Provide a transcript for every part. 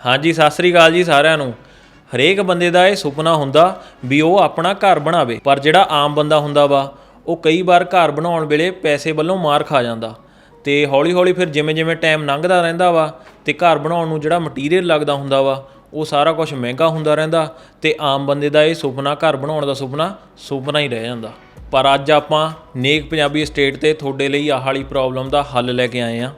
ਹਾਂਜੀ, ਸਤਿ ਸ੍ਰੀ ਅਕਾਲ ਜੀ ਸਾਰਿਆਂ ਨੂੰ। ਹਰੇਕ ਬੰਦੇ ਦਾ ਇਹ ਸੁਪਨਾ ਹੁੰਦਾ ਵੀ ਉਹ ਆਪਣਾ ਘਰ ਬਣਾਵੇ, ਪਰ ਜਿਹੜਾ ਆਮ ਬੰਦਾ ਹੁੰਦਾ ਵਾ, ਉਹ ਕਈ ਵਾਰ ਘਰ ਬਣਾਉਣ ਵੇਲੇ ਪੈਸੇ ਵੱਲੋਂ ਮਾਰ ਖਾ ਜਾਂਦਾ। ਤੇ ਹੌਲੀ ਹੌਲੀ ਫਿਰ ਜਿਵੇਂ ਜਿਵੇਂ ਟਾਈਮ ਲੰਘਦਾ ਰਹਿੰਦਾ ਵਾ ਤੇ ਘਰ ਬਣਾਉਣ ਨੂੰ ਜਿਹੜਾ ਮਟੀਰੀਅਲ ਲੱਗਦਾ ਹੁੰਦਾ ਵਾ, ਉਹ ਸਾਰਾ ਕੁਝ ਮਹਿੰਗਾ ਹੁੰਦਾ ਰਹਿੰਦਾ ਤੇ ਆਮ ਬੰਦੇ ਦਾ ਇਹ ਸੁਪਨਾ, ਘਰ ਬਣਾਉਣ ਦਾ ਸੁਪਨਾ ਸੁਪਨਾ ਹੀ ਰਹਿ ਜਾਂਦਾ। ਪਰ ਅੱਜ ਆਪਾਂ ਨੇਕ ਪੰਜਾਬੀ ਸਟੇਟ ਤੇ ਤੁਹਾਡੇ ਲਈ ਆਹ ਵਾਲੀ ਪ੍ਰੋਬਲਮ ਦਾ ਹੱਲ ਲੈ ਕੇ ਆਏ ਆ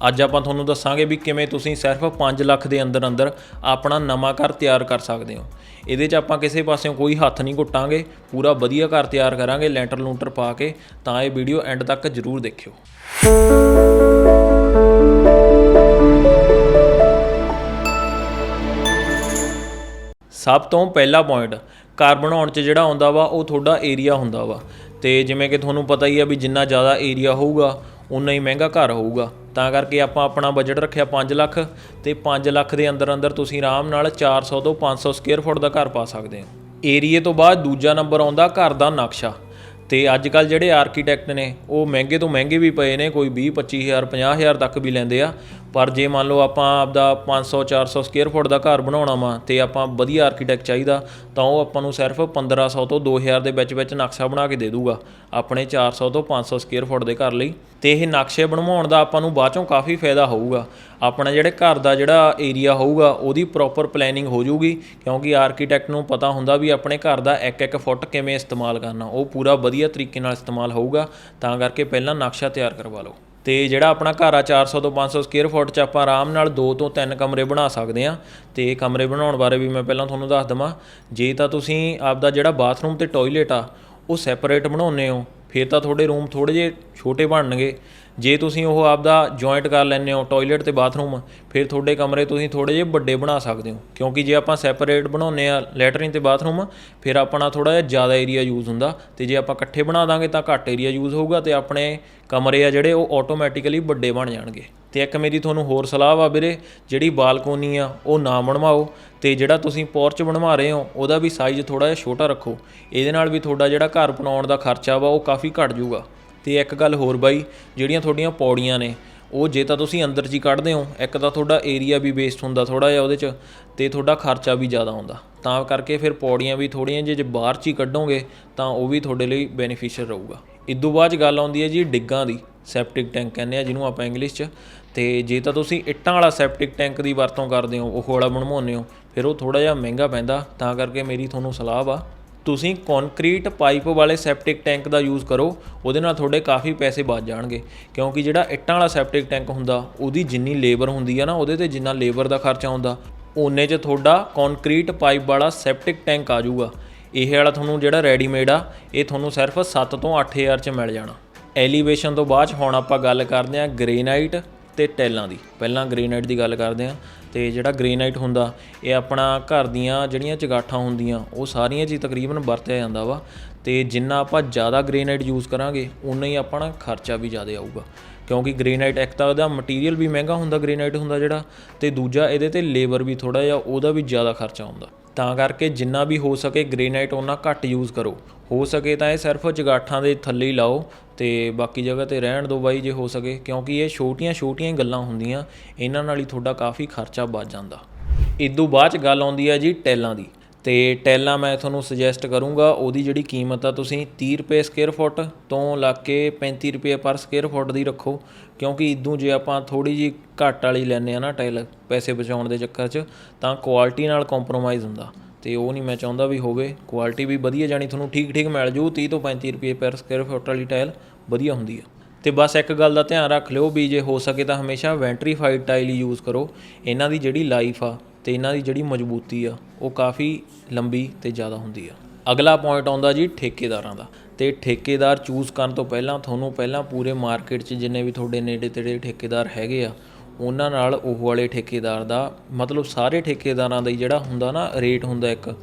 ਅੱਜ ਆਪਾਂ ਤੁਹਾਨੂੰ ਦੱਸਾਂਗੇ ਵੀ ਕਿਵੇਂ ਤੁਸੀਂ ਸਿਰਫ 5 ਲੱਖ ਦੇ ਅੰਦਰ ਅੰਦਰ ਆਪਣਾ ਨਵਾਂ ਘਰ ਤਿਆਰ ਕਰ ਸਕਦੇ ਹੋ। ਇਹਦੇ 'ਚ ਆਪਾਂ ਕਿਸੇ ਪਾਸਿਓਂ ਕੋਈ ਹੱਥ ਨਹੀਂ ਘੁੱਟਾਂਗੇ, ਪੂਰਾ ਵਧੀਆ ਘਰ ਤਿਆਰ ਕਰਾਂਗੇ, ਲੈਂਟਰ ਲੂੰਟਰ ਪਾ ਕੇ, ਤਾਂ ਇਹ ਵੀਡੀਓ ਐਂਡ ਤੱਕ ਜ਼ਰੂਰ ਦੇਖਿਓ। ਸਭ ਤੋਂ ਪਹਿਲਾ ਪੁਆਇੰਟ ਘਰ ਬਣਾਉਣ 'ਚ ਜਿਹੜਾ ਆਉਂਦਾ ਵਾ, ਉਹ ਤੁਹਾਡਾ ਏਰੀਆ ਹੁੰਦਾ ਵਾ। ਤੇ ਜਿਵੇਂ ਕਿ ਤੁਹਾਨੂੰ ਪਤਾ ਹੀ ਆ ਵੀ ਜਿੰਨਾ ਜ਼ਿਆਦਾ ਏਰੀਆ ਹੋਊਗਾ ਉਨਾ ਹੀ ਮਹਿੰਗਾ ਘਰ ਹੋਊਗਾ। ਤਾਂ ਕਰਕੇ ਆਪਾਂ ਆਪਣਾ ਬਜਟ ਰੱਖਿਆ 5 ਲੱਖ ਤੇ 5 ਲੱਖ ਦੇ ਅੰਦਰ ਅੰਦਰ ਤੁਸੀਂ ਆਰਾਮ ਨਾਲ 400 ਤੋਂ 500 ਸਕੁਅਰ ਫੁੱਟ ਦਾ ਘਰ ਪਾ ਸਕਦੇ ਹੋ। ਏਰੀਏ ਤੋਂ ਬਾਅਦ ਦੂਜਾ ਨੰਬਰ ਆਉਂਦਾ ਘਰ ਦਾ ਨਕਸ਼ਾ। ਤੇ ਅੱਜ ਕੱਲ ਜਿਹੜੇ ਆਰਕੀਟੈਕਟ ਨੇ, ਉਹ ਮਹਿੰਗੇ ਤੋਂ ਮਹਿੰਗੇ ਵੀ ਪਏ ਨੇ, ਕੋਈ 20 25000 50000 ਤੱਕ ਵੀ ਲੈਂਦੇ ਆ। ਪਰ ਜੇ ਮੰਨ ਲਓ ਆਪਾਂ ਆਪਦਾ 500 400 ਸਕੁਅਰ ਫੁੱਟ ਦਾ ਘਰ ਬਣਾਉਣਾ ਵਾ ਤੇ ਆਪਾਂ ਵਧੀਆ ਆਰਕੀਟੈਕਟ ਚਾਹੀਦਾ, ਤਾਂ ਉਹ ਆਪਾਂ ਨੂੰ ਸਿਰਫ 1500 ਤੋਂ 2000 ਦੇ ਵਿੱਚ ਵਿੱਚ ਨਕਸ਼ਾ ਬਣਾ ਕੇ ਦੇ ਦੂਗਾ, ਆਪਣੇ 400 ਤੋਂ 500 ਸਕੁਅਰ ਫੁੱਟ ਦੇ ਘਰ ਲਈ। ਤੇ ਇਹ ਨਕਸ਼ੇ ਬਣਵਾਉਣ ਦਾ ਆਪਾਂ ਨੂੰ ਬਾਅਦ ਚੋਂ ਕਾਫੀ ਫਾਇਦਾ ਹੋਊਗਾ। ਆਪਣਾ ਜਿਹੜੇ ਘਰ ਦਾ ਜਿਹੜਾ ਏਰੀਆ ਹੋਊਗਾ, ਉਹਦੀ ਪ੍ਰੋਪਰ ਪਲੈਨਿੰਗ ਹੋ ਜਾਊਗੀ, ਕਿਉਂਕਿ ਆਰਕੀਟੈਕਟ ਨੂੰ ਪਤਾ ਹੁੰਦਾ ਵੀ ਆਪਣੇ ਘਰ ਦਾ ਇੱਕ ਇੱਕ ਫੁੱਟ ਕਿਵੇਂ ਇਸਤੇਮਾਲ ਕਰਨਾ, ਉਹ ਪੂਰਾ ਵਧੀਆ ਤਰੀਕੇ ਨਾਲ ਇਸਤੇਮਾਲ ਹੋਊਗਾ, ਤਾਂ ਕਰਕੇ ਪਹਿਲਾਂ ਨਕਸ਼ਾ ਤਿਆਰ ਕਰਵਾ ਲਓ। ਤੇ ਜਿਹੜਾ ਆਪਣਾ ਘਰ ਆ 400 ਤੋਂ 500 ਸਕੁਅਰ ਫੁੱਟ ਚ ਆਪਾਂ ਆਰਾਮ ਨਾਲ ਦੋ ਤੋਂ ਤਿੰਨ ਕਮਰੇ ਬਣਾ ਸਕਦੇ ਆ ਤੇ ਕਮਰੇ ਬਣਾਉਣ ਬਾਰੇ ਵੀ ਮੈਂ ਪਹਿਲਾਂ ਤੁਹਾਨੂੰ ਦੱਸ ਦਵਾਂ। ਜੇ ਤਾਂ ਤੁਸੀਂ ਆਪਦਾ ਜਿਹੜਾ ਬਾਥਰੂਮ ਤੇ ਟਾਇਲਟ ਆ, ਉਹ ਸੈਪਰੇਟ ਬਣਾਉਨੇ ਹੋ ਫਿਰ ਤਾਂ ਤੁਹਾਡੇ ਰੂਮ ਥੋੜੇ ਜਿਹੇ ਛੋਟੇ ਬਣਨਗੇ। ਜੇ ਤੁਸੀਂ ਉਹ ਆਪਦਾ ਜੁਆਇੰਟ ਕਰ ਲੈਂਦੇ ਹੋ ਟਾਇਲਟ ਤੇ ਬਾਥਰੂਮ ਫਿਰ ਤੁਹਾਡੇ ਕਮਰੇ ਤੁਸੀਂ ਥੋੜੇ ਜਿਹੇ ਵੱਡੇ ਬਣਾ ਸਕਦੇ ਹੋ। ਕਿਉਂਕਿ ਜੇ ਆਪਾਂ ਸੈਪਰੇਟ ਬਣਾਉਨੇ ਆ ਲੈਟਰਿਨ ਤੇ ਬਾਥਰੂਮ ਫਿਰ ਆਪਣਾ ਥੋੜਾ ਜਿਹਾ ਜ਼ਿਆਦਾ ਏਰੀਆ ਯੂਜ਼ ਹੁੰਦਾ। ਤੇ ਜੇ ਆਪਾਂ ਇਕੱਠੇ ਬਣਾ ਦਾਂਗੇ ਤਾਂ ਘੱਟ ਏਰੀਆ ਯੂਜ਼ ਹੋਊਗਾ ਤੇ ਆਪਣੇ ਕਮਰੇ ਆ ਜਿਹੜੇ ਉਹ ਆਟੋਮੈਟਿਕਲੀ ਵੱਡੇ ਬਣ ਜਾਣਗੇ। ਤੇ ਇੱਕ ਮੇਰੀ ਤੁਹਾਨੂੰ ਹੋਰ ਸਲਾਹ ਵਾ ਵੀਰੇ, ਜਿਹੜੀ ਬਾਲਕੋਨੀ ਆ, ਉਹ ਨਾ ਬਣਵਾਓ ਤੇ ਜਿਹੜਾ ਤੁਸੀਂ ਪੋਰਚ ਬਣਵਾ ਰਹੇ ਹੋ, ਉਹਦਾ ਵੀ ਸਾਈਜ਼ ਥੋੜਾ ਜਿਹਾ ਛੋਟਾ ਰੱਖੋ। ਇਹਦੇ ਨਾਲ ਵੀ ਤੁਹਾਡਾ ਜਿਹੜਾ ਘਰ ਬਣਾਉਣ ਦਾ ਖਰਚਾ ਵਾ, ਉਹ ਕਾਫੀ ਘਟ ਜਾਊਗਾ। ਤੇ ਇੱਕ ਗੱਲ ਹੋਰ ਬਾਈ, ਜਿਹੜੀਆਂ ਤੁਹਾਡੀਆਂ ਪੌੜੀਆਂ ਨੇ, ਉਹ ਜੇ ਤਾਂ ਤੁਸੀਂ ਅੰਦਰ 'ਚ ਹੀ ਕੱਢਦੇ ਹੋ, ਇੱਕ ਤਾਂ ਤੁਹਾਡਾ ਏਰੀਆ ਵੀ ਵੇਸਟ ਹੁੰਦਾ ਥੋੜਾ ਜਿਹਾ ਉਹਦੇ 'ਚ ਤੇ ਤੁਹਾਡਾ ਖਰਚਾ ਵੀ ਜ਼ਿਆਦਾ ਆਉਂਦਾ ਤਾਂ ਕਰਕੇ ਫਿਰ ਪੌੜੀਆਂ ਵੀ ਥੋੜੀਆਂ ਜੇ ਜੇ ਬਾਹਰ 'ਚ ਹੀ ਕੱਢੋਗੇ, ਤਾਂ ਉਹ ਵੀ ਤੁਹਾਡੇ ਲਈ ਬੈਨੀਫੀਸ਼ੀਅਲ ਰਹੂਗਾ। ਇਦੋਂ ਬਾਅਦ 'ਚ ਗੱਲ ਆਉਂਦੀ ਹੈ ਜੀ ਡਿੱਗਾਂ ਦੀ ਸੈਪਟਿਕ ਟੈਂਕ ਕਹਿੰਦੇ ਆ, ਜਿਹਨੂੰ ਆਪਾਂ ਇੰਗਲਿਸ਼ 'ਚ। ਤੇ ਜੇ ਤਾਂ ਤੁਸੀਂ ਇੱਟਾਂ ਵਾਲਾ ਸੈਪਟਿਕ ਟੈਂਕ ਦੀ ਵਰਤੋਂ ਕਰਦੇ ਹੋ, ਉਹ ਵਾਲਾ ਬਣਵਾਉਂਦੇ ਹੋ, ਫਿਰ ਉਹ ਥੋੜਾ ਜਿਹਾ ਮਹਿੰਗਾ ਪੈਂਦਾ, ਤਾਂ ਕਰਕੇ ਮੇਰੀ ਤੁਹਾਨੂੰ ਸਲਾਹ ਵਾ, ਤੁਸੀਂ ਕੰਕਰੀਟ ਪਾਈਪ ਵਾਲੇ ਸੈਪਟਿਕ ਟੈਂਕ ਦਾ ਯੂਜ਼ ਕਰੋ, ਉਹਦੇ ਨਾਲ ਤੁਹਾਡੇ ਕਾਫੀ ਪੈਸੇ ਬਚ ਜਾਣਗੇ, ਕਿਉਂਕਿ ਜਿਹੜਾ ਇੱਟਾਂ ਵਾਲਾ ਸੈਪਟਿਕ ਟੈਂਕ ਹੁੰਦਾ, ਉਹਦੀ ਜਿੰਨੀ ਲੇਬਰ ਹੁੰਦੀ ਆ ਨਾ, ਉਹਦੇ ਤੇ ਜਿੰਨਾ ਲੇਬਰ ਦਾ ਖਰਚਾ ਹੁੰਦਾ ਓਨੇ 'ਚ ਤੁਹਾਡਾ ਕੰਕਰੀਟ ਪਾਈਪ ਵਾਲਾ ਸੈਪਟਿਕ ਟੈਂਕ ਆ ਜਾਊਗਾ, ਇਹ ਵਾਲਾ ਤੁਹਾਨੂੰ ਜਿਹੜਾ ਰੈਡੀਮੇਡ ਆ, ਇਹ ਤੁਹਾਨੂੰ ਸਿਰਫ 7 ਤੋਂ 8000 'ਚ ਮਿਲ ਜਾਣਾ। ਐਲੀਵੇਸ਼ਨ ਤੋਂ ਬਾਅਦ 'ਚ ਹੁਣ ਆਪਾਂ ਗੱਲ ਕਰਦੇ ਹਾਂ ਗ੍ਰੇਨਾਈਟ ਤੇ ਟੈਲਾਂ ਦੀ। ਪਹਿਲਾਂ ਗ੍ਰੇਨਾਈਟ ਦੀ ਗੱਲ ਕਰਦੇ ਹਾਂ ਤੇ ਜਿਹੜਾ ਗ੍ਰੇਨਾਈਟ ਹੁੰਦਾ, ਇਹ ਆਪਣਾ ਘਰ ਦੀਆਂ ਜਿਹੜੀਆਂ ਚਗਾਠਾਂ ਹੁੰਦੀਆਂ, ਉਹ ਸਾਰੀਆਂ 'ਚ ਹੀ ਤਕਰੀਬਨ ਵਰਤਿਆ ਜਾਂਦਾ ਵਾ ਤੇ ਜਿੰਨਾ ਆਪਾਂ ਜ਼ਿਆਦਾ ਗ੍ਰੇਨਾਈਟ ਯੂਜ਼ ਕਰਾਂਗੇ ਉਨਾ ਹੀ ਆਪਣਾ ਖਰਚਾ ਵੀ ਜ਼ਿਆਦਾ ਆਊਗਾ। ਕਿਉਂਕਿ ਗ੍ਰੇਨਾਈਟ ਇੱਕ ਤਾਂ ਉਹਦਾ ਮਟੀਰੀਅਲ ਵੀ ਮਹਿੰਗਾ ਹੁੰਦਾ ਗ੍ਰੇਨਾਈਟ ਹੁੰਦਾ ਜਿਹੜਾ ਤੇ ਦੂਜਾ ਇਹਦੇ ਤੇ ਲੇਬਰ ਵੀ ਥੋੜਾ ਜਿਹਾ, ਉਹਦਾ ਵੀ ਜ਼ਿਆਦਾ ਖਰਚਾ ਹੁੰਦਾ ਤਾਂ ਕਰਕੇ ਜਿੰਨਾ ਵੀ ਹੋ ਸਕੇ ਗ੍ਰੇਨਾਈਟ ਉਹਨਾਂ ਘੱਟ ਯੂਜ਼ ਕਰੋ। ਹੋ ਸਕੇ ਤਾਂ ਇਹ ਸਿਰਫ ਜਗਾਠਾਂ ਦੇ ਥੱਲੇ ਹੀ ਲਾਓ ਤੇ ਬਾਕੀ ਜਗ੍ਹਾ ਤੇ ਰਹਿਣ ਦਿਓ ਬਾਈ ਜੇ ਹੋ ਸਕੇ, ਕਿਉਂਕਿ ਇਹ ਛੋਟੀਆਂ-ਛੋਟੀਆਂ ਹੀ ਗੱਲਾਂ ਹੁੰਦੀਆਂ, ਇਹਨਾਂ ਨਾਲ ਹੀ ਤੁਹਾਡਾ ਕਾਫੀ ਖਰਚਾ ਬਚ ਜਾਂਦਾ। ਇਦੋਂ ਬਾਅਦ ਚ ਗੱਲ ਆਉਂਦੀ ਹੈ ਜੀ ਟੈਲਾਂ ਦੀ। ਤੇ ਟੈਲਾਂ ਮੈਂ ਤੁਹਾਨੂੰ ਸੁਜੈਸਟ ਕਰੂੰਗਾ, ਉਹਦੀ ਜਿਹੜੀ ਕੀਮਤ ਆ ਤੁਸੀਂ 30 ਰੁਪਏ ਸਕੁਅਰ ਫੁੱਟ ਤੋਂ ਲੱਗ ਕੇ 35 ਰੁਪਏ ਪਰ ਸਕੁਅਰ ਫੁੱਟ ਦੀ ਰੱਖੋ, ਕਿਉਂਕਿ ਇਦੋਂ ਜੇ ਆਪਾਂ ਥੋੜੀ ਜੀ ਘੱਟ ਵਾਲੀ ਲੈਨੇ ਆ ਨਾ ਟੈਲ ਪੈਸੇ ਬਚਾਉਣ ਦੇ ਚੱਕਰ 'ਚ, ਤਾਂ ਕੁਆਲਿਟੀ ਨਾਲ ਕੰਪਰੋਮਾਈਜ਼ ਹੁੰਦਾ। ਤੇ ਉਹ ਨਹੀਂ ਮੈਂ ਚਾਹੁੰਦਾ ਵੀ ਹੋਵੇ। ਕੁਆਲਿਟੀ ਵੀ ਵਧੀਆ ਜਾਣੀ ਤੁਹਾਨੂੰ ਠੀਕ ਠੀਕ ਮਿਲ ਜੂ। 30 ਤੋਂ 35 ਰੁਪਏ ਪਰ ਸਕੁਅਰ ਫੁੱਟ ਵਾਲੀ ਟਾਇਲ ਵਧੀਆ ਹੁੰਦੀ ਆ। ਤੇ ਬਸ ਇੱਕ ਗੱਲ ਦਾ ਧਿਆਨ ਰੱਖ ਲਿਓ ਵੀ ਜੇ ਹੋ ਸਕੇ ਤਾਂ ਹਮੇਸ਼ਾ ਵੈਂਟਰੀਫਾਈਡ ਟਾਈਲ ਹੀ ਯੂਜ਼ ਕਰੋ। ਇਹਨਾਂ ਦੀ ਜਿਹੜੀ ਲਾਈਫ ਆ ਤੇ ਇਹਨਾਂ ਦੀ ਜਿਹੜੀ ਮਜ਼ਬੂਤੀ ਆ, ਉਹ ਕਾਫੀ ਲੰਬੀ ਤੇ ਜ਼ਿਆਦਾ ਹੁੰਦੀ ਆ। ਅਗਲਾ ਪੁਆਇੰਟ ਆਉਂਦਾ ਜੀ ਠੇਕੇਦਾਰਾਂ ਦਾ। ਤੇ ਠੇਕੇਦਾਰ ਚੂਜ਼ ਕਰਨ ਤੋਂ ਪਹਿਲਾਂ, ਤੁਹਾਨੂੰ ਪਹਿਲਾਂ ਪੂਰੇ ਮਾਰਕੀਟ 'ਚ ਜਿੰਨੇ ਵੀ ਤੁਹਾਡੇ ਨੇੜੇ ਤੇੜੇ ਠੇਕੇਦਾਰ ਹੈਗੇ ਆ ਉਹਨਾਂ ਨਾਲ ਉਹ ਵਾਲੇ ਠੇਕੇਦਾਰ ਦਾ, ਮਤਲਬ ਸਾਰੇ ਠੇਕੇਦਾਰਾਂ ਦਾ ਜਿਹੜਾ ਹੁੰਦਾ ਨਾ ਰੇਟ ਹੁੰਦਾ ਇੱਕ,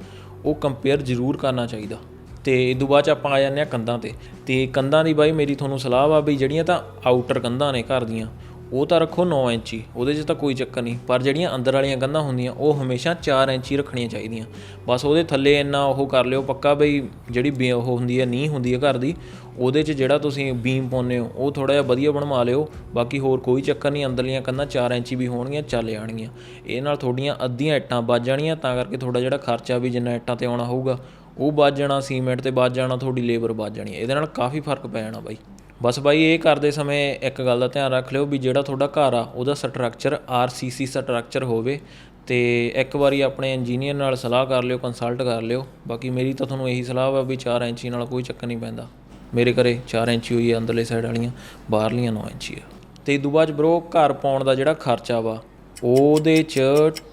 ਉਹ ਕੰਪੇਅਰ ਜ਼ਰੂਰ ਕਰਨਾ ਚਾਹੀਦਾ। ਤੇ ਇਦੋਂ ਬਾਅਦ ਚ ਆਪਾਂ ਆ ਜਾਂਦੇ ਆ ਕੰਧਾਂ ਤੇ। ਤੇ ਕੰਧਾਂ ਦੀ ਬਾਈ ਮੇਰੀ ਤੁਹਾਨੂੰ ਸਲਾਹ ਵਾ ਵੀ ਜਿਹੜੀਆਂ ਤਾਂ ਆਊਟਰ ਕੰਧਾਂ ਨੇ ਘਰ ਦੀਆਂ ਉਹ ਤਾਂ ਰੱਖੋ 9 ਇੰਚੀ, ਉਹਦੇ 'ਚ ਤਾਂ ਕੋਈ ਚੱਕਰ ਨਹੀਂ। ਪਰ ਜਿਹੜੀਆਂ ਅੰਦਰ ਵਾਲੀਆਂ ਕੰਧਾਂ ਹੁੰਦੀਆਂ, ਉਹ ਹਮੇਸ਼ਾ 4 ਇੰਚੀ ਰੱਖਣੀਆਂ ਚਾਹੀਦੀਆਂ। ਬਸ ਉਹਦੇ ਥੱਲੇ ਇੰਨਾ ਉਹ ਕਰ ਲਿਓ ਪੱਕਾ ਬਈ, ਜਿਹੜੀ ਬੀ- ਉਹ ਹੁੰਦੀ ਹੈ, ਨੀਂਹ ਹੁੰਦੀ ਹੈ ਘਰ ਦੀ, ਉਹਦੇ 'ਚ ਜਿਹੜਾ ਤੁਸੀਂ ਬੀਮ ਪਾਉਂਦੇ ਹੋ, ਉਹ ਥੋੜਾ ਜਿਹਾ ਵਧੀਆ ਬਣਵਾ ਲਿਓ। ਬਾਕੀ ਹੋਰ ਕੋਈ ਚੱਕਰ ਨਹੀਂ ਅੰਦਰਲੀਆਂ ਕੰਧਾਂ 4 ਇੰਚੀ ਵੀ ਹੋਣਗੀਆਂ, ਚੱਲ ਜਾਣਗੀਆਂ। ਇਹ ਨਾਲ ਤੁਹਾਡੀਆਂ ਅੱਧੀਆਂ ਇੱਟਾਂ ਵੱਜ ਜਾਣੀਆਂ, ਤਾਂ ਕਰਕੇ ਤੁਹਾਡਾ ਜਿਹੜਾ ਖਰਚਾ ਵੀ ਜਿੰਨਾ ਇੱਟਾਂ ਤੇ ਆਉਣਾ ਹੋਊਗਾ, ਉਹ ਵੱਜ ਜਾਣਾ, ਸੀਮੈਂਟ ਤੇ ਵੱਜ ਜਾਣਾ, ਤੁਹਾਡੀ ਲੇਬਰ ਵੱਜ ਜਾਣੀ ਇਹਦੇ ਨਾਲ ਕਾਫੀ ਫ਼ਰਕ ਪੈ ਜਾਣਾ ਬਾਈ। ਬਸ ਬਾਈ, ਇਹ ਕਰਦੇ ਸਮੇਂ ਇੱਕ ਗੱਲ ਦਾ ਧਿਆਨ ਰੱਖ ਲਿਓ ਵੀ ਜਿਹੜਾ ਤੁਹਾਡਾ ਘਰ ਆ, ਉਹਦਾ ਸਟਰਕਚਰ ਆਰਸੀਸੀ ਸਟਰਕਚਰ ਹੋਵੇ ਤੇ ਇੱਕ ਵਾਰੀ ਆਪਣੇ ਇੰਜੀਨੀਅਰ ਨਾਲ ਸਲਾਹ ਕਰ ਲਿਓ ਕੰਸਲਟ ਕਰ ਲਿਓ। ਬਾਕੀ ਮੇਰੀ ਤਾਂ ਤੁਹਾਨੂੰ ਇਹੀ ਸਲਾਹ ਵਾ ਵੀ 4 ਇੰਚੀ ਨਾਲ ਕੋਈ ਚੱਕਰ ਨਹੀਂ ਪੈਂਦਾ। ਮੇਰੇ ਘਰੇ 4 ਇੰਚੀ ਹੋਈ ਹੈ ਅੰਦਰਲੇ ਸਾਈਡ ਵਾਲੀਆਂ, ਬਾਹਰਲੀਆਂ 9 ਇੰਚੀ ਆ। ਤੇ ਇਦੋਂ ਬਾਅਦ ਬ్రో ਘਰ ਪਾਉਣ ਦਾ ਜਿਹੜਾ ਖਰਚਾ ਵਾ, ਉਹਦੇ 'ਚ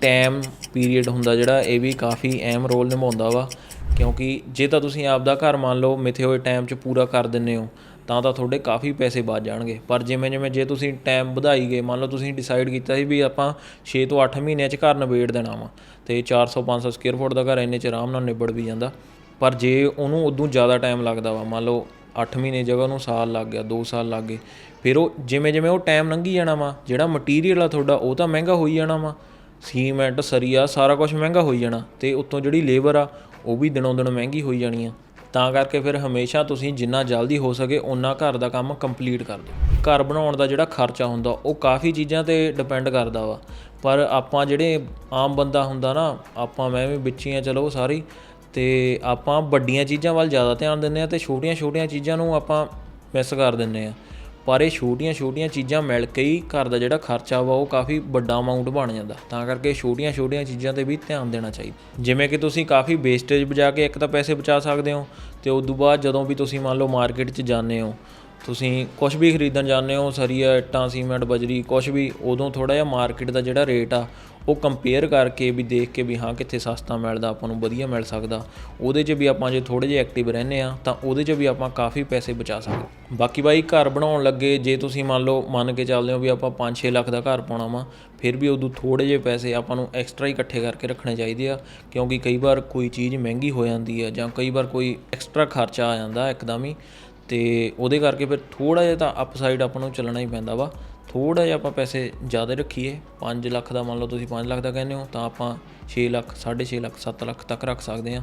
ਟਾਈਮ ਪੀਰੀਅਡ ਹੁੰਦਾ ਜਿਹੜਾ, ਇਹ ਵੀ ਕਾਫੀ ਅਹਿਮ ਰੋਲ ਨਿਭਾਉਂਦਾ ਵਾ। ਕਿਉਂਕਿ ਜੇ ਤਾਂ ਤੁਸੀਂ ਆਪਦਾ ਘਰ ਮੰਨ ਲਓ, ਮਿੱਥੇ ਹੋਏ ਟਾਈਮ 'ਚ ਪੂਰਾ ਕਰ ਦਿੰਦੇ ਹੋ ਤਾਂ ਤਾਂ ਤੁਹਾਡੇ ਕਾਫੀ ਪੈਸੇ ਬਚ ਜਾਣਗੇ। ਪਰ ਜਿਵੇਂ ਜਿਵੇਂ ਜੇ ਤੁਸੀਂ ਟਾਈਮ ਵਧਾਈ ਗਏ, ਮੰਨ ਲਓ ਤੁਸੀਂ ਡਿਸਾਈਡ ਕੀਤਾ ਸੀ ਵੀ ਆਪਾਂ 6 ਤੋਂ 8 ਮਹੀਨਿਆਂ 'ਚ ਘਰ ਨਿਬੇੜ ਦੇਣਾ ਵਾ, ਤੇ 400 500 ਸਕੁਅਰ ਫੁੱਟ ਦਾ ਘਰ ਇੰਨੇ 'ਚ ਆਰਾਮ ਨਾਲ ਨਿਬੜ ਵੀ ਜਾਂਦਾ। ਪਰ ਜੇ ਉਹਨੂੰ ਉਦੋਂ ਜ਼ਿਆਦਾ ਟਾਈਮ ਲੱਗਦਾ ਵਾ, ਮੰਨ ਲਓ 8 ਮਹੀਨੇ ਜਗ੍ਹਾ ਨੂੰ ਸਾਲ ਲੱਗ ਗਿਆ 2 ਸਾਲ ਲੱਗ ਗਏ, ਫਿਰ ਉਹ ਜਿਵੇਂ ਜਿਵੇਂ ਉਹ ਟਾਈਮ ਲੰਘੀ ਜਾਣਾ ਵਾ, ਜਿਹੜਾ ਮਟੀਰੀਅਲ ਆ ਤੁਹਾਡਾ, ਉਹ ਤਾਂ ਮਹਿੰਗਾ ਹੋਈ ਜਾਣਾ ਵਾ। ਸੀਮੈਂਟ, ਸਰੀਆ, ਸਾਰਾ ਕੁਝ ਮਹਿੰਗਾ ਹੋਈ ਜਾਣਾ, ਤੇ ਉੱਤੋਂ ਜਿਹੜੀ ਲੇਬਰ ਆ, ਉਹ ਵੀ ਦਿਨੋਂ ਦਿਨ ਮਹਿੰਗੀ ਹੋਈ ਜਾਣੀ ਆ। ਤਾਂ ਕਰਕੇ ਫਿਰ ਹਮੇਸ਼ਾ ਤੁਸੀਂ ਜਿੰਨਾ ਜਲਦੀ ਹੋ ਸਕੇ ਓਨਾ ਘਰ ਦਾ ਕੰਮ ਕੰਪਲੀਟ ਕਰ ਦਿਓ। ਘਰ ਬਣਾਉਣ ਦਾ ਜਿਹੜਾ ਖਰਚਾ ਹੁੰਦਾ, ਉਹ ਕਾਫੀ ਚੀਜ਼ਾਂ ਤੇ ਡਿਪੈਂਡ ਕਰਦਾ ਵਾ। ਪਰ ਆਪਾਂ ਜਿਹੜੇ ਆਮ ਬੰਦਾ ਹੁੰਦਾ ਨਾ, ਆਪਾਂ ਮੈਂ ਵੀ ਵਿੱਚ ਹੀ ਆ ਚਲੋ ਸਾਰੀ, ਤੇ ਆਪਾਂ ਵੱਡੀਆਂ ਚੀਜ਼ਾਂ ਵੱਲ ਜ਼ਿਆਦਾ ਧਿਆਨ ਦਿੰਦੇ ਆ ਤੇ ਛੋਟੀਆਂ-ਛੋਟੀਆਂ ਚੀਜ਼ਾਂ ਨੂੰ ਆਪਾਂ ਮਿਸ ਕਰ ਦਿੰਦੇ ਆ ਪਰ ਇਹ ਛੋਟੀਆਂ-ਛੋਟੀਆਂ ਚੀਜ਼ਾਂ ਮਿਲ ਕੇ ਹੀ ਘਰ ਦਾ ਜਿਹੜਾ ਖਰਚਾ ਵਾ ਉਹ ਕਾਫੀ ਵੱਡਾ ਅਮਾਉਂਟ ਬਣ ਜਾਂਦਾ। ਤਾਂ ਕਰਕੇ ਛੋਟੀਆਂ-ਛੋਟੀਆਂ ਚੀਜ਼ਾਂ ਤੇ ਵੀ ਧਿਆਨ ਦੇਣਾ ਚਾਹੀਦਾ। ਜਿਵੇਂ ਕਿ ਤੁਸੀਂ ਕਾਫੀ ਵੇਸਟੇਜ ਬਚਾ ਕੇ ਇੱਕ ਤਾਂ ਪੈਸੇ ਬਚਾ ਸਕਦੇ ਹੋ ਤੇ ਉਸ ਤੋਂ ਬਾਅਦ ਜਦੋਂ ਵੀ ਤੁਸੀਂ ਮੰਨ ਲਓ ਮਾਰਕੀਟ 'ਚ ਜਾਂਦੇ ਹੋ, ਤੁਸੀਂ ਕੁਝ ਵੀ ਖਰੀਦਣ ਜਾਂਦੇ ਹੋ, ਸਰੀਆ, ਇੱਟਾਂ ਸੀਮੈਂਟ ਬਜਰੀ ਕੁਝ ਵੀ, ਉਦੋਂ ਥੋੜਾ ਜਿਹਾ ਮਾਰਕੀਟ ਦਾ ਜਿਹੜਾ ਰੇਟ ਆ ਉਹ ਕੰਪੇਅਰ ਕਰਕੇ ਵੀ ਦੇਖ ਕੇ ਵੀ ਹਾਂ ਕਿੱਥੇ ਸਸਤਾ ਮਿਲਦਾ, ਆਪਾਂ ਨੂੰ ਵਧੀਆ ਮਿਲ ਸਕਦਾ। ਉਹਦੇ 'ਚ ਵੀ ਆਪਾਂ ਜੇ ਥੋੜੇ ਜਿਹਾ ਐਕਟਿਵ ਰਹਿੰਦੇ ਆ ਤਾਂ ਉਹਦੇ 'ਚ ਵੀ ਆਪਾਂ ਕਾਫੀ ਪੈਸੇ ਬਚਾ ਸਕਦੇ ਬਾਕੀ ਬਾਈ ਘਰ ਬਣਾਉਣ ਲੱਗੇ, ਜੇ ਤੁਸੀਂ ਮੰਨ ਲਓ, ਮੰਨ ਕੇ ਚੱਲਦੇ ਹੋ ਵੀ ਆਪਾਂ 5-6 ਲੱਖ ਦਾ ਘਰ ਪਾਉਣਾ ਵਾ, ਫਿਰ ਵੀ ਉਦੋਂ ਥੋੜੇ ਜਿਹੇ ਪੈਸੇ ਆਪਾਂ ਨੂੰ ਐਕਸਟਰਾ ਹੀ ਇਕੱਠੇ ਕਰਕੇ ਰੱਖਣੇ ਚਾਹੀਦੇ ਆ, ਕਿਉਂਕਿ ਕਈ ਵਾਰ ਕੋਈ ਚੀਜ਼ ਮਹਿੰਗੀ ਹੋ ਜਾਂਦੀ ਆ ਜਾਂ ਕਈ ਵਾਰ ਕੋਈ ਐਕਸਟਰਾ ਖਰਚਾ ਆ ਜਾਂਦਾ ਇੱਕਦਮ ਹੀ। ਤੇ ਉਹਦੇ ਕਰਕੇ ਫਿਰ ਥੋੜਾ ਜਿਹਾ ਤਾਂ ਅਪਸਾਈਡ ਆਪਾਂ ਨੂੰ ਚੱਲਣਾ ਹੀ ਪੈਂਦਾ ਵਾ। ਥੋੜਾ ਜਿਹਾ ਆਪਾਂ ਪੈਸੇ ਜ਼ਿਆਦਾ ਰੱਖੀਏ 5 ਲੱਖ ਦਾ ਮੰਨ ਲਓ ਤੁਸੀਂ 5 ਲੱਖ ਦਾ ਕਹਿੰਦੇ ਹੋ, ਤਾਂ ਆਪਾਂ 6 ਲੱਖ 6.5 ਲੱਖ 7 ਲੱਖ ਤੱਕ ਰੱਖ ਸਕਦੇ ਹਾਂ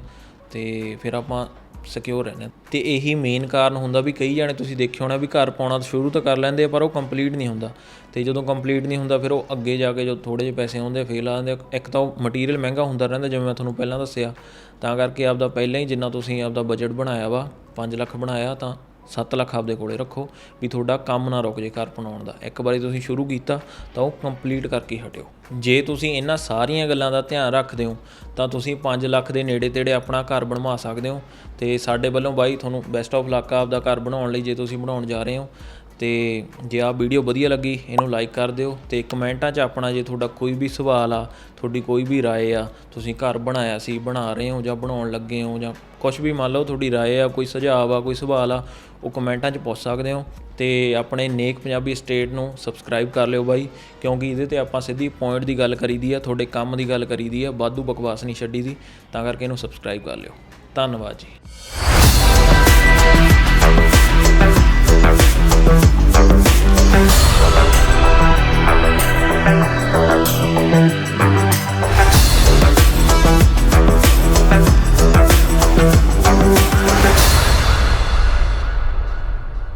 ਤੇ ਫਿਰ ਆਪਾਂ ਸਿਕਿਉਰ ਰਹਿੰਦੇ ਹਾਂ। ਤੇ ਇਹੀ ਮੇਨ ਕਾਰਨ ਹੁੰਦਾ ਵੀ ਕਈ ਜਾਣੇ ਤੁਸੀਂ ਦੇਖਿਆ ਹੋਣਾ ਵੀ ਘਰ ਪਾਉਣਾ ਤਾਂ ਸ਼ੁਰੂ ਤਾਂ ਕਰ ਲੈਂਦੇ ਆ, ਪਰ ਉਹ ਕੰਪਲੀਟ ਨਹੀਂ ਹੁੰਦਾ। ਤੇ ਜਦੋਂ ਕੰਪਲੀਟ ਨਹੀਂ ਹੁੰਦਾ, ਫਿਰ ਉਹ ਅੱਗੇ ਜਾ ਕੇ ਜਦੋਂ ਥੋੜੇ ਜਿਹੇ ਪੈਸੇ ਆਉਂਦੇ ਫੇਲ ਆ। ਜਾਂਦੇ ਇੱਕ ਤਾਂ ਉਹ ਮਟੀਰੀਅਲ ਮਹਿੰਗਾ ਹੁੰਦਾ ਰਹਿੰਦਾ, ਜਿਵੇਂ ਮੈਂ ਤੁਹਾਨੂੰ ਪਹਿਲਾਂ ਦੱਸਿਆ। ਤਾਂ ਕਰਕੇ ਆਪਦਾ ਪਹਿਲਾਂ ਹੀ ਜਿੰਨਾ ਤੁਸੀਂ ਆਪਦਾ ਬਜਟ ਬਣਾਇਆ ਵਾ 5 ਲੱਖ ਬਣਾਇਆ, ਤਾਂ 7 ਲੱਖ ਆਪਦੇ ਕੋਲੇ ਰੱਖੋ ਵੀ ਤੁਹਾਡਾ ਕੰਮ ਨਾ ਰੁਕ ਜੇ ਘਰ ਬਣਾਉਣ ਦਾ। ਇੱਕ ਵਾਰੀ ਤੁਸੀਂ ਸ਼ੁਰੂ ਕੀਤਾ ਤਾਂ ਉਹ ਕੰਪਲੀਟ ਕਰਕੇ ਹਟਿਓ। ਜੇ ਤੁਸੀਂ ਇਹਨਾਂ ਸਾਰੀਆਂ ਗੱਲਾਂ ਦਾ ਧਿਆਨ ਰੱਖਦੇ ਹੋ, ਤਾਂ ਤੁਸੀਂ 5 ਲੱਖ ਦੇ ਨੇੜੇ ਤੇੜੇ ਆਪਣਾ ਘਰ ਬਣਵਾ ਸਕਦੇ ਹੋ ਤੇ ਸਾਡੇ ਵੱਲੋਂ ਬਾਈ ਤੁਹਾਨੂੰ ਬੈਸਟ ਆਫ ਲੱਕ ਆਪਦਾ ਘਰ ਬਣਾਉਣ ਲਈ ਜੇ ਤੁਸੀਂ ਬਣਾਉਣ ਜਾ ਰਹੇ ਹੋ। ਅਤੇ ਜੇ ਆਹ ਵੀਡੀਓ ਵਧੀਆ ਲੱਗੀ, ਇਹਨੂੰ ਲਾਈਕ ਕਰ ਦਿਓ ਅਤੇ ਕਮੈਂਟਾਂ 'ਚ ਆਪਣਾ ਜੇ ਤੁਹਾਡਾ ਕੋਈ ਵੀ ਸਵਾਲ ਆ, ਤੁਹਾਡੀ ਕੋਈ ਵੀ ਰਾਏ ਆ, ਤੁਸੀਂ ਘਰ ਬਣਾਇਆ ਸੀ, ਬਣਾ ਰਹੇ ਹੋ ਜਾਂ ਬਣਾਉਣ ਲੱਗੇ ਹੋ ਜਾਂ ਕੁਝ ਵੀ ਮੰਨ ਲਓ ਤੁਹਾਡੀ ਰਾਏ ਆ, ਕੋਈ ਸੁਝਾਅ ਆ, ਕੋਈ ਸਵਾਲ ਆ, ਉਹ ਕਮੈਂਟਾਂ 'ਚ ਪੁੱਛ ਸਕਦੇ ਹੋ ਤੇ ਆਪਣੇ ਨੇਕ ਪੰਜਾਬੀ ਸਟੇਟ ਨੂੰ ਸਬਸਕ੍ਰਾਈਬ ਕਰ ਲਿਓ ਬਾਈ, ਕਿਉਂਕਿ ਇਹਦੇ ਤੇ ਆਪਾਂ ਸਿੱਧੀ ਪੁਆਇੰਟ ਦੀ ਗੱਲ ਕਰੀਦੀ ਆ, ਤੁਹਾਡੇ ਕੰਮ ਦੀ ਗੱਲ ਕਰੀਦੀ ਆ ਬਾਦੂ ਬਕਵਾਸ ਨਹੀਂ ਛੱਡੀ ਦੀ, ਤਾਂ ਕਰਕੇ ਇਹਨੂੰ ਸਬਸਕ੍ਰਾਈਬ ਕਰ ਲਿਓ। ਧੰਨਵਾਦ ਜੀ।